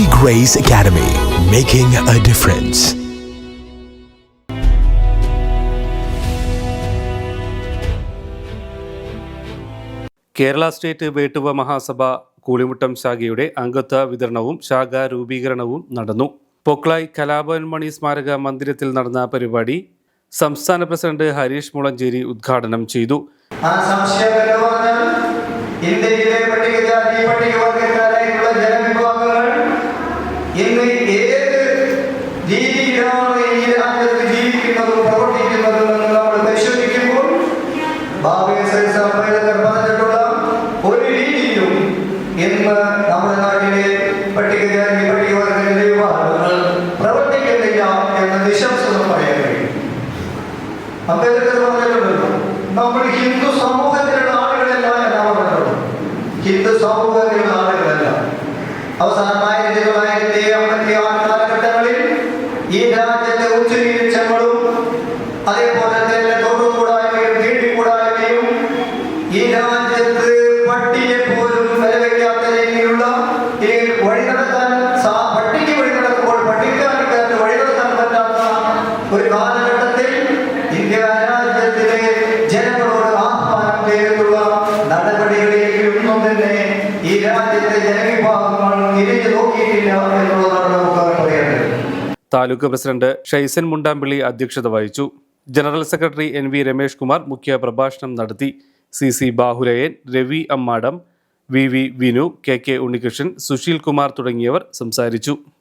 Holy Grace Academy, making a difference. Kerala state Vettuva Mahasabha Koolimuttam ശാഖയുടെ അംഗത്വ വിതരണവും ശാഖ രൂപീകരണവും നടന്നു പൊക്ലായ് കലാഭവൻമണി സ്മാരക മന്ദിരത്തിൽ നടന്ന പരിപാടി സംസ്ഥാന പ്രസിഡന്റ് ഹരീഷ് മുളഞ്ചേരി ഉദ്ഘാടനം ചെയ്തു ഇന്ത്യയിലെ പട്ടികജാതി പട്ടികവർഗക്കാരായിട്ടുള്ള ജനവിഭാഗങ്ങൾ ഇന്ന് ഏത് രീതിയിലാണ് ഈ രാജ്യത്ത് ജീവിക്കുന്നതും പ്രവർത്തിക്കുന്നതും എന്ന് നമ്മൾ പരിശോധിക്കുമ്പോൾ പറഞ്ഞിട്ടുള്ള ഒരു രീതിയിലും ഇന്ന് നമ്മുടെ നാട്ടിലെ പട്ടികജാതി പട്ടികവർഗ യുവാക്കൾ പ്രവർത്തിക്കുന്നില്ല എന്ന് നിശംസം പറയാൻ കഴിയും. അംബേദ്കർ പറഞ്ഞിട്ടുണ്ടല്ലോ നമ്മൾ ഹിന്ദു സമൂഹത്തിലുള്ള ആളുകളല്ല പറഞ്ഞിട്ടുള്ളത് ഹിന്ദു സമൂഹത്തിലുള്ള ആളുകളല്ല. അവസാനം തൊള്ളായിരത്തി ഈ രാജ്യത്തെ ഉച്ചനീചങ്ങളും അതേപോലെ തന്നെ തൊടുകൂടായ്മയും കീഴിക്കൂടായ്മയും ഈ രാജ്യത്ത് പട്ടിയെ പോലും വിലവയ്ക്കാത്ത രീതിയിലുള്ള ഈ വഴി നടത്താൻ പട്ടിക്ക് വഴി നടക്കുമ്പോൾ പട്ടിക്കാർക്ക് വഴി നടത്താൻ പറ്റാത്ത ഒരു കാലഘട്ടത്തിൽ ഇന്ത്യ രാജ്യത്തിലെ ജനങ്ങളോട് ആഹ്വാനം ചെയ്തിട്ടുള്ള നടപടികളിലേക്ക് ഒന്നും തന്നെ ഈ രാജ്യത്തെ ജനവിഭാഗങ്ങൾ തിരിഞ്ഞു നോക്കിയിട്ടില്ല പറയേണ്ടത് താലൂക്ക് പ്രസിഡന്റ് ഷൈസൻ മുണ്ടാമ്പിള്ളി അധ്യക്ഷത വഹിച്ചു. General secretary N V Ramesh Kumar മുഖ്യ പ്രഭാഷണം നടത്തി. C C Bahulayan Ravi Ammadam V V Vinu K K Unnikrishnan Sushil Kumar തുടങ്ങിയവർ സംസാരിച്ചു.